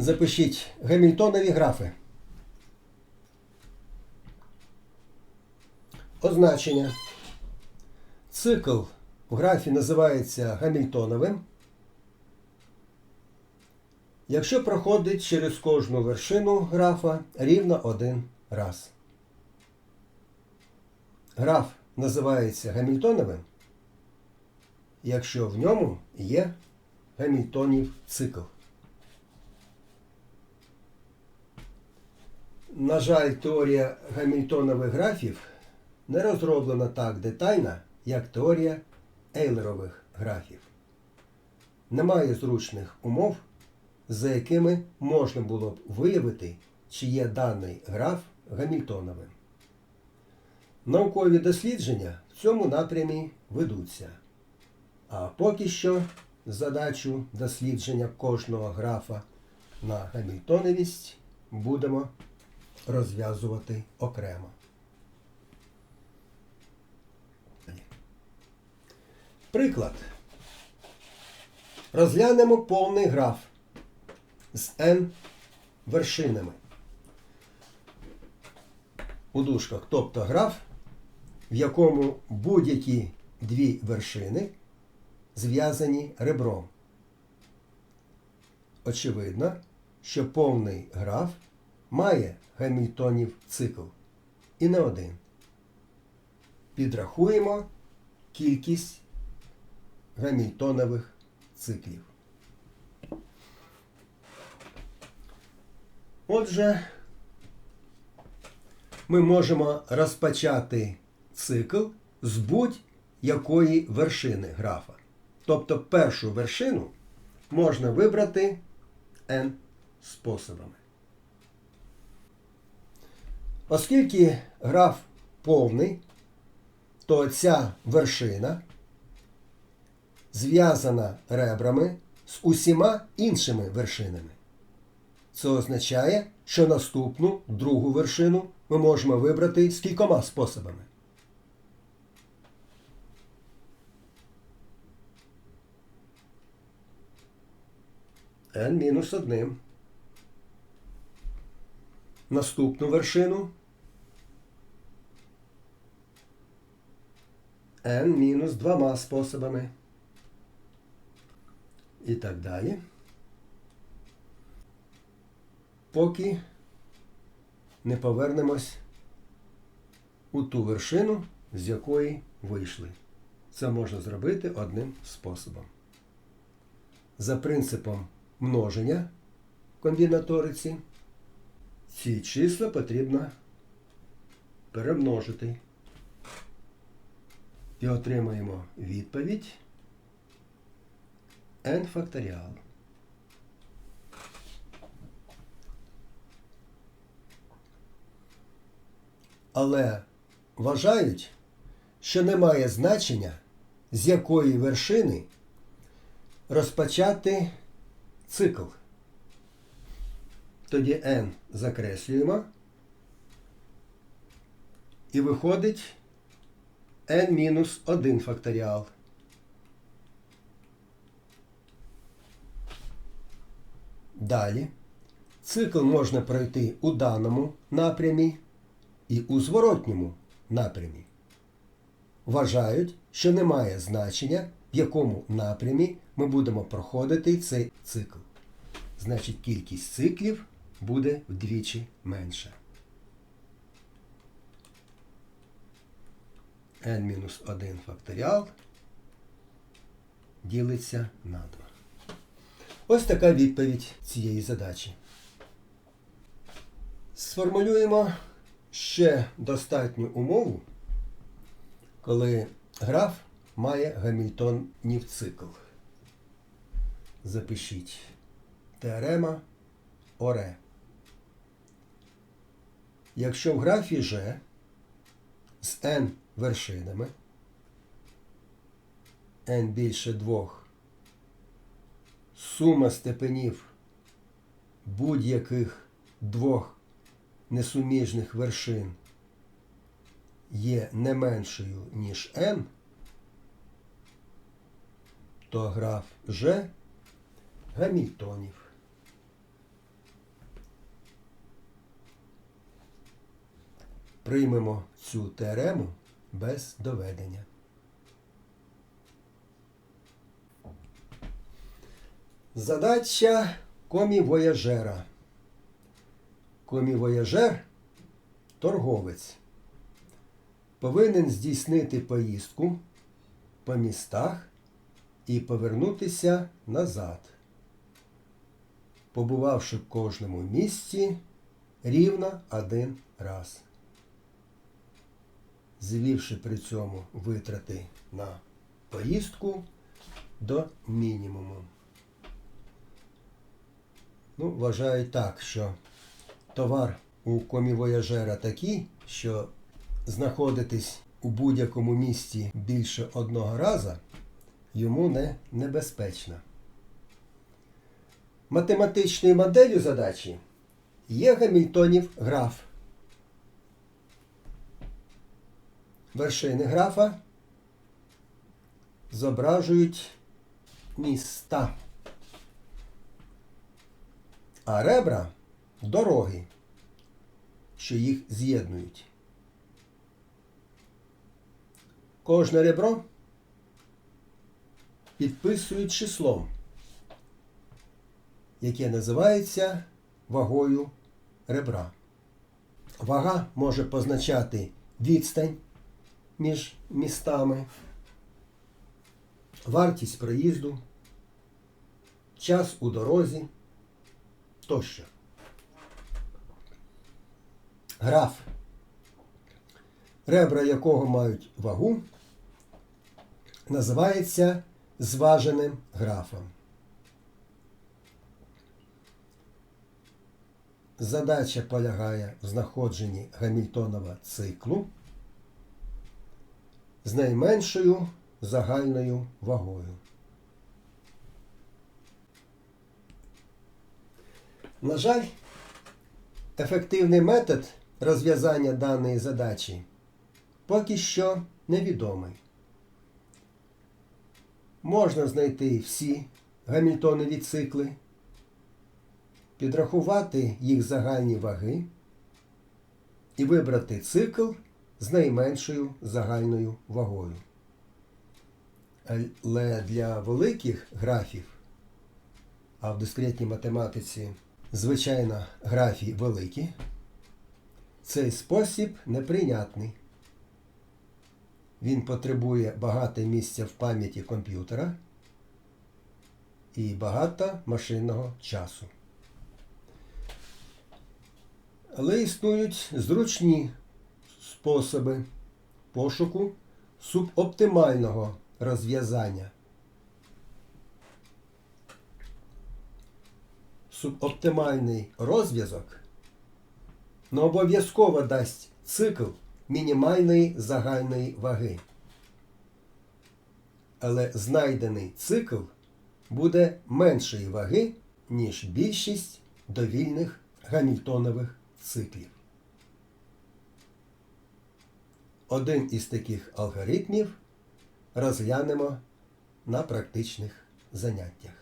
Запишіть гамільтонові графи. Означення. Цикл в графі називається гамільтоновим. Якщо проходить через кожну вершину графа рівно один раз. Граф називається гамільтоновим, якщо в ньому є гамільтонів цикл. На жаль, теорія гамільтонових графів не розроблена так детально, як теорія Ейлерових графів. Немає зручних умов, за якими можна було б виявити, чи є даний граф гамільтоновим. Наукові дослідження в цьому напрямі ведуться. А поки що задачу дослідження кожного графа на гамільтоновість будемо розв'язувати окремо. Приклад. Розглянемо повний граф з n вершинами. У дужках, тобто граф, в якому будь-які дві вершини зв'язані ребром. Очевидно, що повний граф має гамільтонів цикл. І не один. Підрахуємо кількість гамільтонових циклів. Отже, ми можемо розпочати цикл з будь-якої вершини графа. Тобто першу вершину можна вибрати n способами. Оскільки граф повний, то ця вершина зв'язана ребрами з усіма іншими вершинами. Це означає, що наступну другу вершину ми можемо вибрати з кількома способами. n мінус одним. Наступну вершину n мінус двома способами. І так далі. Поки не повернемось у ту вершину, з якої вийшли. Це можна зробити одним способом. За принципом множення комбінаториці ці числа потрібно перемножити. І отримаємо відповідь n факторіал. Але вважають, що немає значення, з якої вершини розпочати цикл. Тоді n закреслюємо. І виходить n мінус 1 факторіал. Далі цикл можна пройти у даному напрямі і у зворотньому напрямі. Вважають, що немає значення, в якому напрямі ми будемо проходити цей цикл. Значить, кількість циклів буде вдвічі менша. N-1 факторіал ділиться на 2. Ось така відповідь цієї задачі. Сформулюємо ще достатню умову, коли граф має гамільтонів цикл. Запишіть теорема Оре. Якщо в графі G n вершинами, n більше двох, сума степенів будь-яких двох несуміжних вершин є не меншою, ніж n, то граф G гамільтонів. Приймемо цю теорему без доведення. Задача комі-вояжера. Комі-вояжер торговець. Повинен здійснити поїздку по містах і повернутися назад, побувавши в кожному місці рівно один раз, звівши при цьому витрати на поїздку до мінімуму. Ну, вважаю так, що товар у комівояжера такий, що знаходитись у будь-якому місці більше одного раза йому не небезпечно. Математичною моделлю задачі є Гамільтонів граф. Вершини графа зображують міста, а ребра дороги, що їх з'єднують. Кожне ребро підписують числом, яке називається вагою ребра. Вага може позначати відстань між містами, вартість проїзду, час у дорозі тощо. Граф, ребра якого мають вагу, називається зваженим графом. Задача полягає в знаходженні Гамільтонова циклу з найменшою загальною вагою. На жаль, ефективний метод розв'язання даної задачі поки що невідомий. Можна знайти всі гамільтонові цикли, підрахувати їх загальні ваги і вибрати цикл з найменшою загальною вагою. Але для великих графів, а в дискретній математиці, звичайно, графі великі, цей спосіб неприйнятний. Він потребує багато місця в пам'яті комп'ютера і багато машинного часу. Але існують зручні способи пошуку субоптимального розв'язання. Субоптимальний розв'язок не обов'язково дасть цикл мінімальної загальної ваги. Але знайдений цикл буде меншої ваги, ніж більшість довільних гамільтонових циклів. Один із таких алгоритмів розглянемо на практичних заняттях.